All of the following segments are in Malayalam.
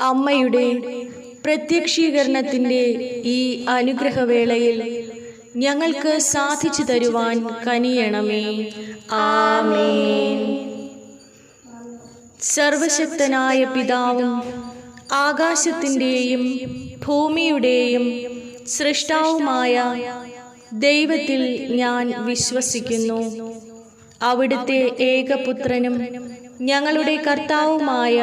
അമ്മയുടെ പ്രത്യക്ഷീകരണത്തിന്റെ ഈ അനുഗ്രഹവേളയിൽ ഞങ്ങൾക്ക് സാധിച്ചു തരുവാൻ കനിയണമേ. ആമേൻ. സർവശക്തനായ പിതാവും ആകാശത്തിന്റെയും ഭൂമിയുടെയും സൃഷ്ടാവുമായ ദൈവത്തിൽ ഞാൻ വിശ്വസിക്കുന്നു. അവിടുത്തെ ഏകപുത്രനും ഞങ്ങളുടെ കർത്താവുമായ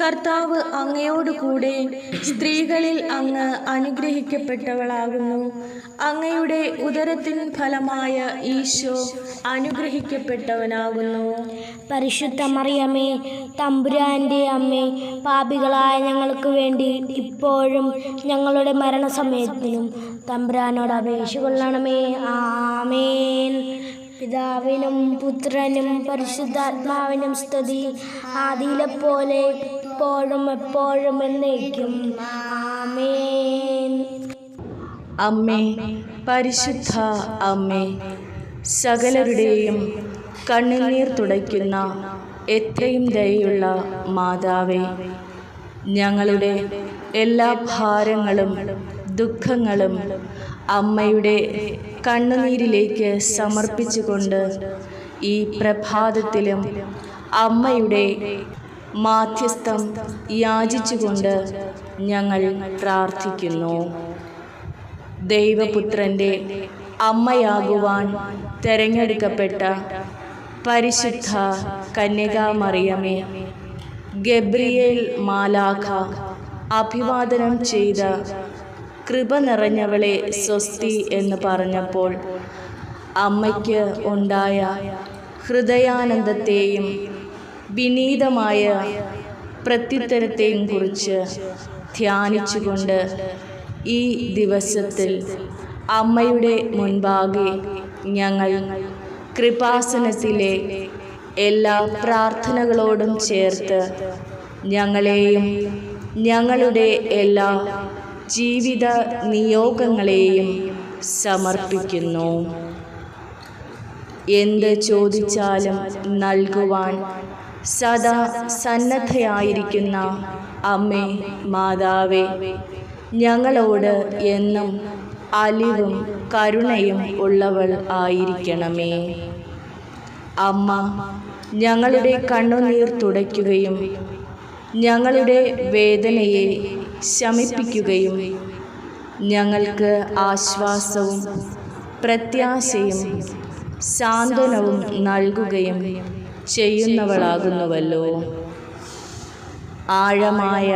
കർത്താവ് അങ്ങയോടുകൂടെ സ്ത്രീകളിൽ അങ്ങ് അനുഗ്രഹിക്കപ്പെട്ടവളാകുന്നു. അങ്ങയുടെ ഉദരത്തിൻ ഫലമായ ഈശോ അനുഗ്രഹിക്കപ്പെട്ടവനാകുന്നു. പരിശുദ്ധ മറിയമ്മേ തമ്പുരാന്റെ അമ്മേ പാപികളായ ഞങ്ങൾക്ക് വേണ്ടി ഇപ്പോഴും ഞങ്ങളുടെ മരണസമയത്തിനും തമ്പുരാനോട് അപേക്ഷ കൊള്ളണമേ. ആമേൻ. പിതാവിനും പുത്രനും പരിശുദ്ധാത്മാവിനും സ്തുതി. ആദിയിലെ പോലെ ഇപ്പോഴും എപ്പോഴും എന്നേക്കും. ആമേൻ. അമ്മേ പരിശുദ്ധ അമ്മേ സകലരുടെയും കണ്ണുനീർ തുടയ്ക്കുന്ന എത്രയും ദയുള്ള മാതാവേ ഞങ്ങളുടെ എല്ലാ ഭാരങ്ങളും ദുഃഖങ്ങളും അമ്മയുടെ കണ്ണുനീരിലേക്ക് സമർപ്പിച്ചുകൊണ്ട് ഈ പ്രഭാതത്തിലും അമ്മയുടെ മാധ്യസ്ഥം യാചിച്ചുകൊണ്ട് ഞങ്ങൾ പ്രാർത്ഥിക്കുന്നു. ദൈവപുത്രന്റെ അമ്മയാകുവാൻ തെരഞ്ഞെടുക്കപ്പെട്ട പരിശുദ്ധ കന്യകാമറിയമേ ഗബ്രിയേൽ മാലാഖ അഭിവാദനം ചെയ്ത കൃപ നിറഞ്ഞവളെ സ്വസ്തി എന്ന് പറഞ്ഞപ്പോൾ അമ്മയ്ക്ക് ഉണ്ടായ ഹൃദയാനന്ദത്തെയും വിനീതമായ പ്രത്യുത്തരത്തെയും കുറിച്ച് ധ്യാനിച്ചുകൊണ്ട് ഈ ദിവസത്തിൽ അമ്മയുടെ മുൻപാകെ ഞങ്ങൾ കൃപാസനത്തിലെ എല്ലാ പ്രാർത്ഥനകളോടും ചേർത്ത് ഞങ്ങളെയും ഞങ്ങളുടെ എല്ലാ ജീവിത നിയോഗങ്ങളെയും സമർപ്പിക്കുന്നു. എന്ത് ചോദിച്ചാലും നൽകുവാൻ സദാ സന്നദ്ധയായിരിക്കുന്ന അമ്മേ മാതാവേ ഞങ്ങളോട് എന്നും അലിവും കരുണയും ഉള്ളവൾ ആയിരിക്കണമേ. അമ്മ ഞങ്ങളുടെ കണ്ണുനീർ തുടയ്ക്കുകയും ഞങ്ങളുടെ വേദനയെ ശമിപ്പിക്കുകയും ഞങ്ങൾക്ക് ആശ്വാസവും പ്രത്യാശയും സാന്ത്വനവും നൽകുകയും ചെയ്യുന്നവളാകുന്നുവല്ലോ. ആഴമായ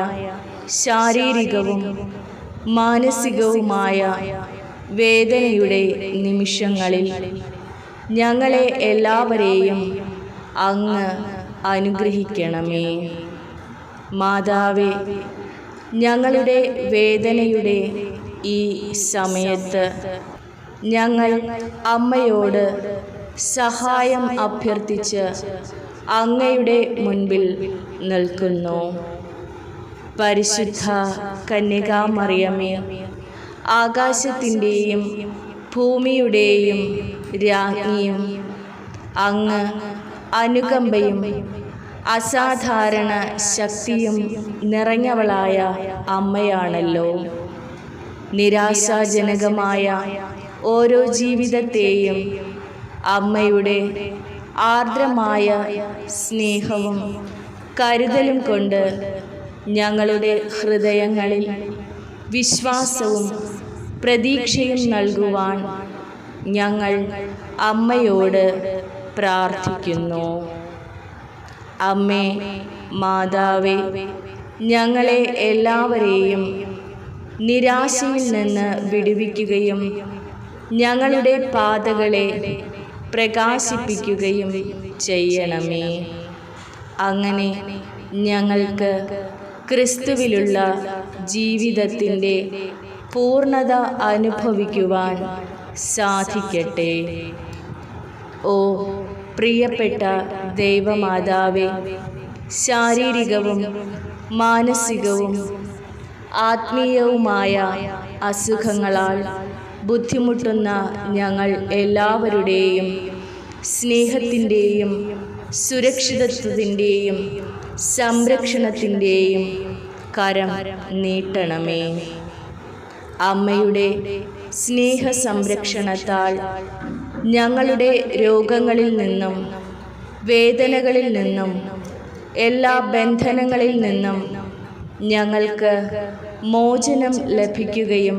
ശാരീരികവും മാനസികവുമായ വേദനയുടെ നിമിഷങ്ങളിൽ ഞങ്ങളെ എല്ലാവരെയും അങ്ങ് അനുഗ്രഹിക്കണമേ. മാതാവേ ഞങ്ങളുടെ വേദനയുടെ ഈ സമയത്ത് ഞങ്ങൾ അമ്മയോട് സഹായം അഭ്യർത്ഥിച്ച് അങ്ങയുടെ മുൻപിൽ നിൽക്കുന്നു. പരിശുദ്ധ കന്യകാമറിയമേ ആകാശത്തിന്റെയും ഭൂമിയുടെയും രാജ്ഞിയും അങ്ങ് അനുകമ്പയും അസാധാരണ ശക്തിയും നിറഞ്ഞവളായ അമ്മയാണല്ലോ. നിരാശാജനകമായ ഓരോ ജീവിതത്തെയും അമ്മയുടെ ആർദ്രമായ സ്നേഹവും കരുതലും കൊണ്ട് ഞങ്ങളുടെ ഹൃദയങ്ങളിൽ വിശ്വാസവും പ്രതീക്ഷയും നൽകുവാൻ ഞങ്ങൾ അമ്മയോട് പ്രാർത്ഥിക്കുന്നു. അമ്മേ മാതാവേ ഞങ്ങളെ എല്ലാവരെയും നിരാശയിൽ നിന്ന് വിടുവിക്കുകയും ഞങ്ങളുടെ പാതകളെ പ്രകാശിപ്പിക്കുകയും ചെയ്യണമേ. അങ്ങനെ ഞങ്ങൾക്ക് ക്രിസ്തുവിലുള്ള ജീവിതത്തിന്റെ പൂർണത അനുഭവിക്കുവാൻ സാധിക്കട്ടെ. ഓ പ്രിയപ്പെട്ട ദൈവമാതാവേ ശാരീരികവും മാനസികവും ആത്മീയവുമായ അസുഖങ്ങളാൽ ബുദ്ധിമുട്ടുന്ന ഞങ്ങൾ എല്ലാവരുടെയും സ്നേഹത്തിന്റെയും സുരക്ഷിതത്വത്തിന്റെയും സംരക്ഷണത്തിന്റെയും കരം നീട്ടണമേ. അമ്മയുടെ സ്നേഹ സംരക്ഷണത്താൽ ഞങ്ങളുടെ രോഗങ്ങളിൽ നിന്നും വേദനകളിൽ നിന്നും എല്ലാ ബന്ധനങ്ങളിൽ നിന്നും ഞങ്ങൾക്ക് മോചനം ലഭിക്കുകയും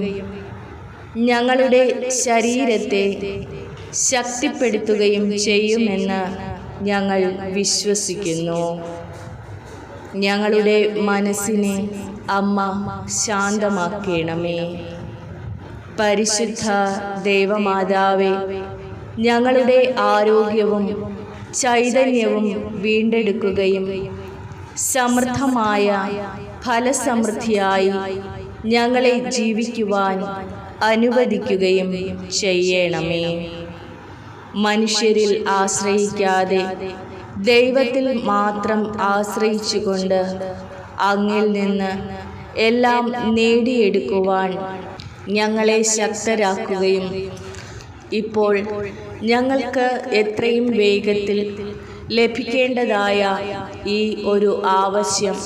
ഞങ്ങളുടെ ശരീരത്തെ ശക്തിപ്പെടുത്തുകയും ചെയ്യുമെന്ന് ഞങ്ങൾ വിശ്വസിക്കുന്നു. ഞങ്ങളുടെ മനസ്സിനെ അമ്മ ശാന്തമാക്കണമേ. പരിശുദ്ധ ദേവമാതാവേ ഞങ്ങളുടെ ആരോഗ്യവും ചൈതന്യവും വീണ്ടെടുക്കുകയും സമൃദ്ധമായ ഫലസമൃദ്ധിയായി ഞങ്ങളെ ജീവിക്കുവാൻ അനുവദിക്കുകയും ചെയ്യണമേ. മനുഷ്യരിൽ ആശ്രയിക്കാതെ ദൈവത്തിൽ മാത്രം ആശ്രയിച്ചുകൊണ്ട് അങ്ങിൽ നിന്ന് എല്ലാം നേടിയെടുക്കുവാൻ ഞങ്ങളെ ശക്തരാക്കുകയും ഇപ്പോൾ ഞങ്ങൾക്ക് എത്രയും വേഗത്തിൽ ലഭിക്കേണ്ടതായ ഈ ഒരു ആവശ്യം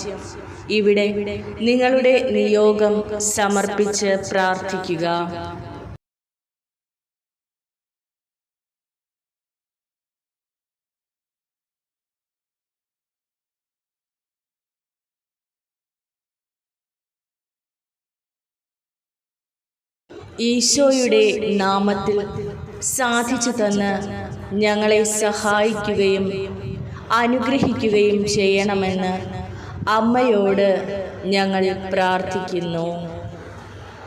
ഇവിടെ നിങ്ങളുടെ നിയോഗം സമർപ്പിച്ച് പ്രാർത്ഥിക്കുക. ഈശോയുടെ നാമത്തിൽ സാധിച്ചു തന്ന് ഞങ്ങളെ സഹായിക്കുകയും അനുഗ്രഹിക്കുകയും ചെയ്യണമെന്ന് അമ്മയോട് ഞങ്ങൾ പ്രാർത്ഥിക്കുന്നു.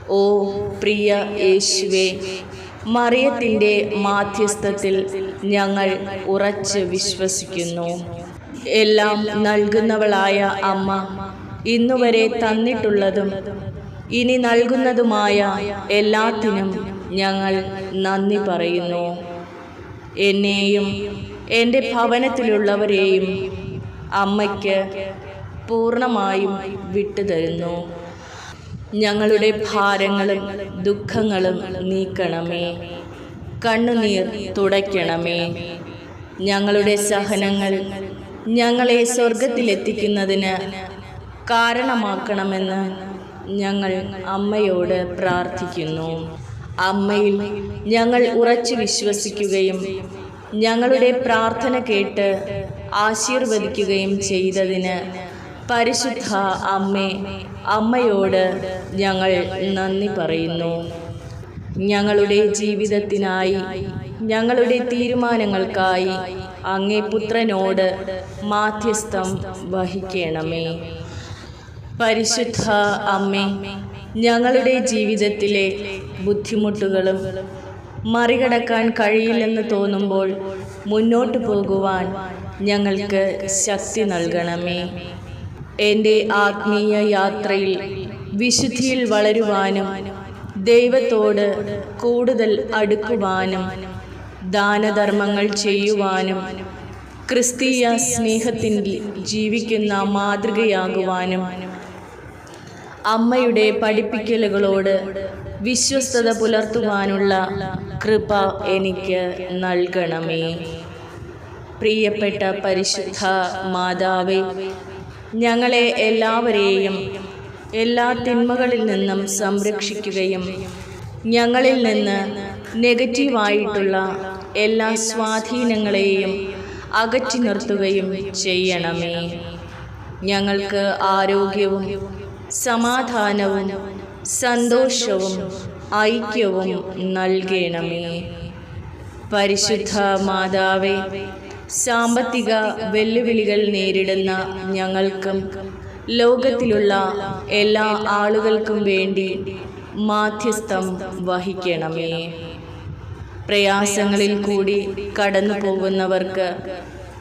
ഓ പ്രിയ യേശുവേ മറിയത്തിന്റെ മാധ്യസ്ഥത്തിൽ ഞങ്ങൾ ഉറച്ച് വിശ്വസിക്കുന്നു. എല്ലാം നൽകുന്നവളായ അമ്മ ഇന്നുവരെ തന്നിട്ടുള്ളതും ഇനി നൽകുന്നതുമായ എല്ലാത്തിനും ഞങ്ങൾ നന്ദി പറയുന്നു. എന്നെയും എന്റെ ഭവനത്തിലുള്ളവരെയും അമ്മയ്ക്ക് പൂർണമായും വിട്ടുതരുന്നു ഞങ്ങളുടെ ഭാരങ്ങളും ദുഃഖങ്ങളും നീക്കണമേ. കണ്ണുനീർ തുടയ്ക്കണമേ. ഞങ്ങളുടെ സഹനങ്ങൾ ഞങ്ങളെ സ്വർഗത്തിലെത്തിക്കുന്നതിന് കാരണമാക്കണമെന്ന് ഞങ്ങൾ അമ്മയോട് പ്രാർത്ഥിക്കുന്നു. അമ്മയിൽ ഞങ്ങൾ ഉറച്ചു വിശ്വസിക്കുകയും ഞങ്ങളുടെ പ്രാർത്ഥന കേട്ട് ആശീർവദിക്കുകയും ചെയ്തതിന് പരിശുദ്ധ അമ്മേ അമ്മയോട് ഞങ്ങൾ നന്ദി പറയുന്നു. ഞങ്ങളുടെ ജീവിതത്തിനായി ഞങ്ങളുടെ തീരുമാനങ്ങൾക്കായി അങ്ങേ പുത്രനോട് മാധ്യസ്ഥം വഹിക്കണമേ. പരിശുദ്ധ അമ്മേ ഞങ്ങളുടെ ജീവിതത്തിലെ ബുദ്ധിമുട്ടുകളും മറികടക്കാൻ കഴിയില്ലെന്ന് തോന്നുമ്പോൾ മുന്നോട്ടു പോകുവാൻ ഞങ്ങൾക്ക് ശക്തി നൽകണമേ. എന്റെ ആത്മീയ യാത്രയിൽ വിശുദ്ധിയിൽ വളരുവാനും ദൈവത്തോട് കൂടുതൽ അടുക്കുവാനും ദാനധർമ്മങ്ങൾ ചെയ്യുവാനും ക്രിസ്തീയ സ്നേഹത്തിൽ ജീവിക്കുന്ന മാതൃകയാകുവാനും അമ്മയുടെ പഠിപ്പിക്കലുകളോട് വിശ്വസ്തത പുലർത്തുവാനുള്ള കൃപ എനിക്ക് നൽകണമേ. പ്രിയപ്പെട്ട പരിശുദ്ധ മാതാവേ ഞങ്ങളെ എല്ലാവരെയും എല്ലാ തിന്മകളിൽ നിന്നും സംരക്ഷിക്കുകയും ഞങ്ങളിൽ നിന്ന് നെഗറ്റീവായിട്ടുള്ള എല്ലാ സ്വാധീനങ്ങളെയും അകറ്റി നിർത്തുകയും ചെയ്യണമേ. ഞങ്ങൾക്ക് ആരോഗ്യവും സമാധാനവും സന്തോഷവും ഐക്യവും നൽകണമേ. പരിശുദ്ധ മാതാവേ സാമ്പത്തിക വെല്ലുവിളികൾ നേരിടുന്ന ഞങ്ങൾക്കും ലോകത്തിലുള്ള എല്ലാ ആളുകൾക്കും വേണ്ടി മാധ്യസ്ഥം വഹിക്കണമേ. പ്രയാസങ്ങളിൽ കൂടി കടന്നു പോകുന്നവർക്ക്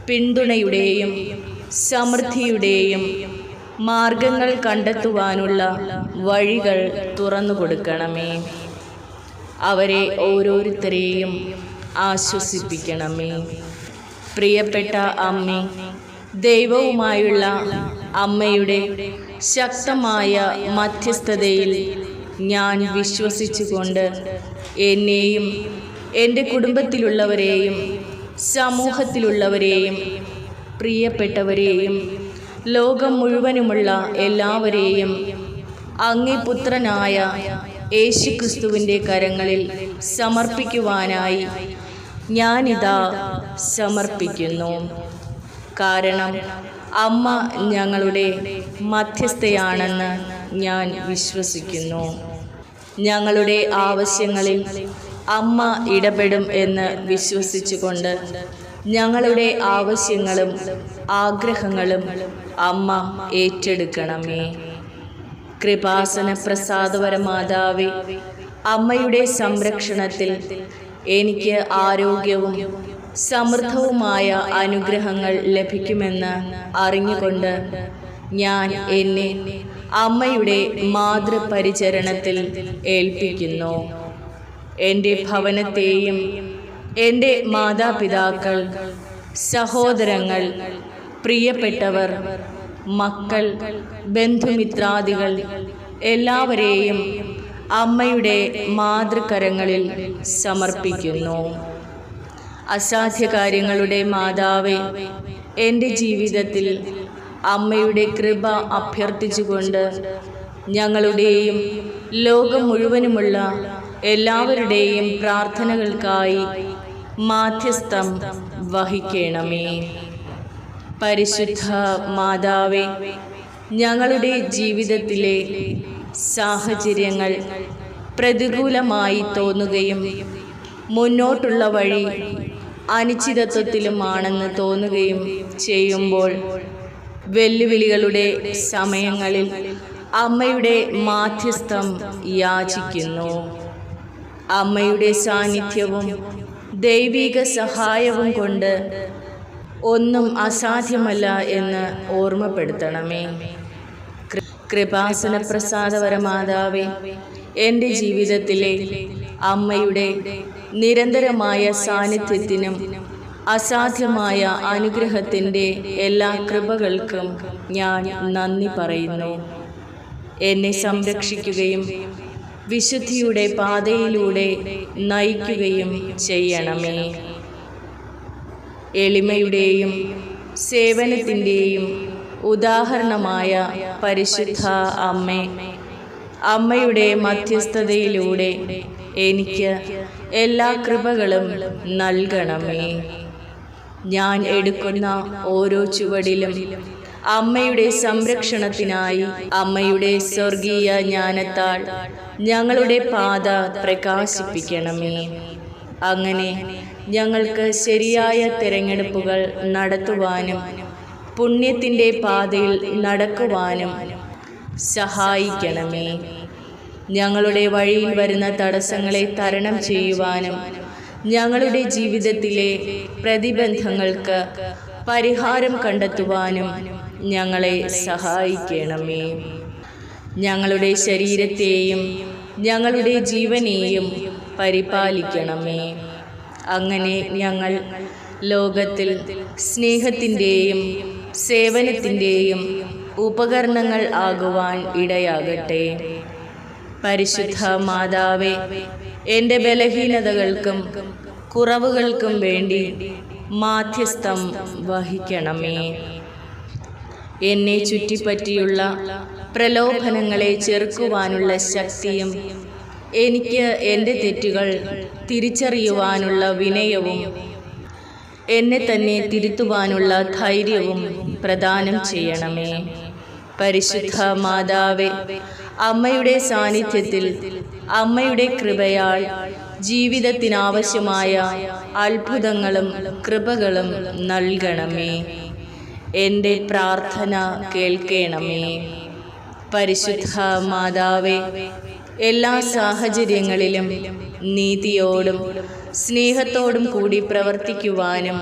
പിന്തുണയുടെയും സമൃദ്ധിയുടെയും മാർഗങ്ങൾ കണ്ടെത്തുവാനുള്ള വഴികൾ തുറന്നു കൊടുക്കണമേ. അവരെ ഓരോരുത്തരെയും ആശ്വസിപ്പിക്കണമേ. പ്രിയപ്പെട്ട അമ്മേ ദൈവവുമായുള്ള അമ്മയുടെ ശക്തമായ മധ്യസ്ഥതയിൽ ഞാൻ വിശ്വസിച്ചുകൊണ്ട് എന്നെയും എന്റെ കുടുംബത്തിലുള്ളവരെയും സമൂഹത്തിലുള്ളവരെയും പ്രിയപ്പെട്ടവരെയും ലോകം മുഴുവനുമുള്ള എല്ലാവരെയും അങ്ങേ പുത്രനായ യേശുക്രിസ്തുവിന്റെ കരങ്ങളിൽ സമർപ്പിക്കുവാനായി ഞാനിതാ സമർപ്പിക്കുന്നു. കാരണം അമ്മ ഞങ്ങളുടെ മധ്യസ്ഥയാണെന്ന് ഞാൻ വിശ്വസിക്കുന്നു. ഞങ്ങളുടെ ആവശ്യങ്ങളിൽ അമ്മ ഇടപെടും എന്ന് വിശ്വസിച്ചുകൊണ്ട് ഞങ്ങളുടെ ആവശ്യങ്ങളും ആഗ്രഹങ്ങളും അമ്മ ഏറ്റെടുക്കണമേ. കൃപാസന പ്രസാദപരമാതാവേ അമ്മയുടെ സംരക്ഷണത്തിൽ എനിക്ക് ആരോഗ്യവും സമൃദ്ധവുമായ അനുഗ്രഹങ്ങൾ ലഭിക്കുമെന്ന് അറിഞ്ഞുകൊണ്ട് ഞാൻ എന്നെ അമ്മയുടെ മാതൃപരിചരണത്തിൽ ഏൽപ്പിക്കുന്നു. എന്റെ ഭവനത്തെയും എന്റെ മാതാപിതാക്കൾ സഹോദരങ്ങൾ പ്രിയപ്പെട്ടവർ മക്കൾ ബന്ധുമിത്രാദികൾ എല്ലാവരെയും അമ്മയുടെ മാതൃകരങ്ങളിൽ സമർപ്പിക്കുന്നു. അസാധ്യ കാര്യങ്ങളുടെ മാതാവേ എന്റെ ജീവിതത്തിൽ അമ്മയുടെ കൃപ അഭ്യർത്ഥിച്ചുകൊണ്ട് ഞങ്ങളുടെയും ലോകം മുഴുവനുമുള്ള എല്ലാവരുടെയും പ്രാർത്ഥനകൾക്കായി മാധ്യസ്ഥം വഹിക്കണമേ. പരിശുദ്ധ മാതാവേ ഞങ്ങളുടെ ജീവിതത്തിലെ സാഹചര്യങ്ങൾ പ്രതികൂലമായി തോന്നുകയും മുന്നോട്ടുള്ള വഴി അനിശ്ചിതത്വത്തിലുമാണെന്ന് തോന്നുകയും ചെയ്യുമ്പോൾ വെല്ലുവിളികളുടെ സമയങ്ങളിൽ അമ്മയുടെ മാധ്യസ്ഥം യാചിക്കുന്നു. അമ്മയുടെ സാന്നിധ്യവും ദൈവിക സഹായവും കൊണ്ട് ഒന്നും അസാധ്യമല്ല എന്ന് ഓർമ്മപ്പെടുത്തണമേ. കൃപാസന പ്രസാദപരമാതാവേ എന്റെ ജീവിതത്തിലെ അമ്മയുടെ നിരന്തരമായ സാന്നിധ്യത്തിനും അസാധ്യമായ അനുഗ്രഹത്തിന്റെ എല്ലാ കൃപകൾക്കും ഞാൻ നന്ദി പറയുന്നു. എന്നെ സംരക്ഷിക്കുകയും വിശുദ്ധിയുടെ പാതയിലൂടെ നയിക്കുകയും ചെയ്യണമേ. എളിമയുടെയും സേവനത്തിന്റെയും ഉദാഹരണമായ പരിശുദ്ധ അമ്മേ അമ്മയുടെ മധ്യസ്ഥതയിലൂടെ എനിക്ക് എല്ലാ കൃപകളും നൽകണമേ. ഞാൻ എടുക്കുന്ന ഓരോ ചുവടിലും അമ്മയുടെ സംരക്ഷണത്തിനായി അമ്മയുടെ സ്വർഗീയ ജ്ഞാനത്താൽ ഞങ്ങളുടെ പാത പ്രകാശിപ്പിക്കണമേ. അങ്ങനെ ഞങ്ങൾക്ക് ശരിയായ തിരഞ്ഞെടുപ്പുകൾ നടത്തുവാനും പുണ്യത്തിന്റെ പാതയിൽ നടക്കുവാനും സഹായിക്കണമേ. ഞങ്ങളുടെ വഴിയിൽ വരുന്ന തടസ്സങ്ങളെ തരണം ചെയ്യുവാനും ഞങ്ങളുടെ ജീവിതത്തിലെ പ്രതിബന്ധങ്ങൾക്ക് പരിഹാരം കണ്ടെത്തുവാനും ഞങ്ങളെ സഹായിക്കണമേ. ഞങ്ങളുടെ ശരീരത്തെയും ഞങ്ങളുടെ ജീവനെയും പരിപാലിക്കണമേ. അങ്ങനെ ഞങ്ങൾ ലോകത്തിൽ സ്നേഹത്തിന്റെയും സേവനത്തിന്റെയും ഉപകരണങ്ങൾ ആകുവാൻ ഇടയാകട്ടെ. പരിശുദ്ധ മാതാവേ എന്റെ ബലഹീനതകൾക്കും കുറവുകൾക്കും വേണ്ടി മാധ്യസ്ഥം വഹിക്കണമേ. എന്നെ ചുറ്റിപ്പറ്റിയുള്ള പ്രലോഭനങ്ങളെ ചെറുക്കുവാനുള്ള ശക്തിയും എനിക്ക് എന്റെ തെറ്റുകൾ തിരിച്ചറിയുവാനുള്ള വിനയവും എന്നെ തന്നെ തിരുത്തുവാനുള്ള ധൈര്യവും പ്രദാനം ചെയ്യണമേ. പരിശുദ്ധ മാതാവേ അമ്മയുടെ സാന്നിധ്യത്തിൽ അമ്മയുടെ കൃപയാൽ ജീവിതത്തിനാവശ്യമായ അത്ഭുതങ്ങളും കൃപകളും നൽകണമേ. എന്റെ പ്രാർത്ഥന കേൾക്കണമേ. പരിശുദ്ധ മാതാവേ എല്ലാ സാഹചര്യങ്ങളിലും നീതിയോടും സ്നേഹത്തോടും കൂടി പ്രവർത്തിക്കുവാനും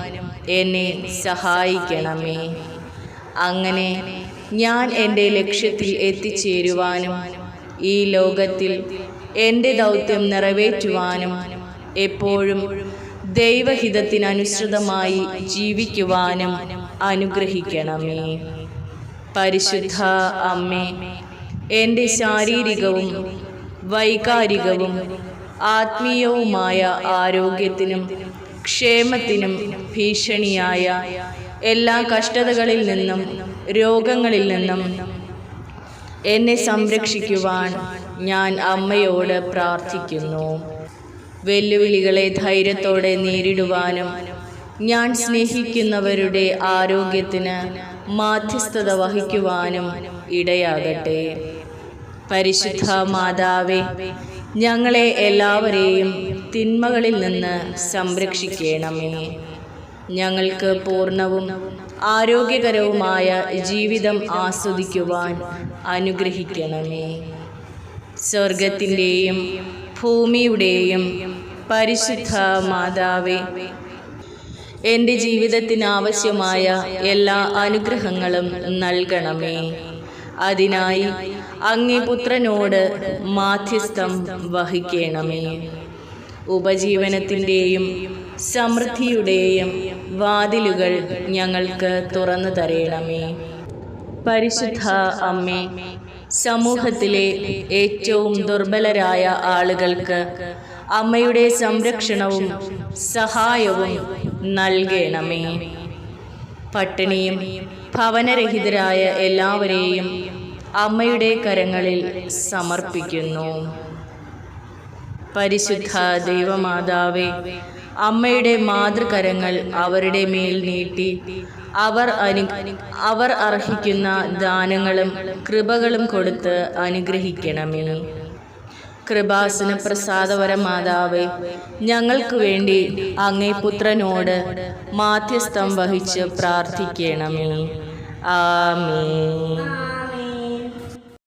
എന്നെ സഹായിക്കണമേ. അങ്ങനെ ഞാൻ എന്റെ ലക്ഷ്യത്തിൽ എത്തിച്ചേരുവാനും ഈ ലോകത്തിൽ എന്റെ ദൗത്യം നിറവേറ്റുവാനും എപ്പോഴും ദൈവഹിതത്തിനനുസൃതമായി ജീവിക്കുവാനും അനുഗ്രഹിക്കണമേ. പരിശുദ്ധ അമ്മേ എന്റെ ശാരീരികവും വൈകാരികവും ആത്മീയവുമായ ആരോഗ്യത്തിനും ക്ഷേമത്തിനും ഭീഷണിയായ എല്ലാ കഷ്ടതകളിൽ നിന്നും രോഗങ്ങളിൽ നിന്നും എന്നെ സംരക്ഷിക്കുവാൻ ഞാൻ അമ്മയോട് പ്രാർത്ഥിക്കുന്നു. വെല്ലുവിളികളെ ധൈര്യത്തോടെ നേരിടുവാനും ഞാൻ സ്നേഹിക്കുന്നവരുടെ ആരോഗ്യത്തിന് മാധ്യസ്ഥത വഹിക്കുവാനും ഇടയാകട്ടെ. പരിശുദ്ധ മാതാവേ ഞങ്ങളെ എല്ലാവരെയും തിന്മകളിൽ നിന്ന് സംരക്ഷിക്കണമേ. ഞങ്ങൾക്ക് പൂർണവും ആരോഗ്യകരവുമായ ജീവിതം ആസ്വദിക്കുവാൻ അനുഗ്രഹിക്കണമേ. സ്വർഗത്തിന്റെയും ഭൂമിയുടെയും പരിശുദ്ധ മാതാവേ എന്റെ ജീവിതത്തിന് ആവശ്യമായ എല്ലാ അനുഗ്രഹങ്ങളും നൽകണമേ. അതിനായി അങ്ങേ പുത്രനോട് മാധ്യസ്ഥം വഹിക്കണമേ. ഉപജീവനത്തിന്റെയും സമൃദ്ധിയുടെയും വാതിലുകൾ ഞങ്ങൾക്ക് തുറന്നു തരയണമേ പരിശുദ്ധ അമ്മേ സമൂഹത്തിലെ ഏറ്റവും ദുർബലരായ ആളുകൾക്ക് അമ്മയുടെ സംരക്ഷണവും സഹായവും നൽകണമേ. പട്ടിണിയും ഭവനരഹിതരായ എല്ലാവരെയും അമ്മയുടെ കരങ്ങളിൽ സമർപ്പിക്കുന്നു. പരിശുദ്ധ ദൈവമാതാവേ അമ്മയുടെ മാതൃകരങ്ങൾ അവരുടെ മേൽ നീട്ടി. അവർ അനു അവർ അർഹിക്കുന്ന ദാനങ്ങളും കൃപകളും കൊടുത്ത് അനുഗ്രഹിക്കണമേ. കൃപാസന പ്രസാദവര മാതാവേ ഞങ്ങൾക്ക് വേണ്ടി അങ്ങേ പുത്രനോട് മാധ്യസ്ഥം വഹിച്ച് പ്രാർത്ഥിക്കണമേ. ആമേ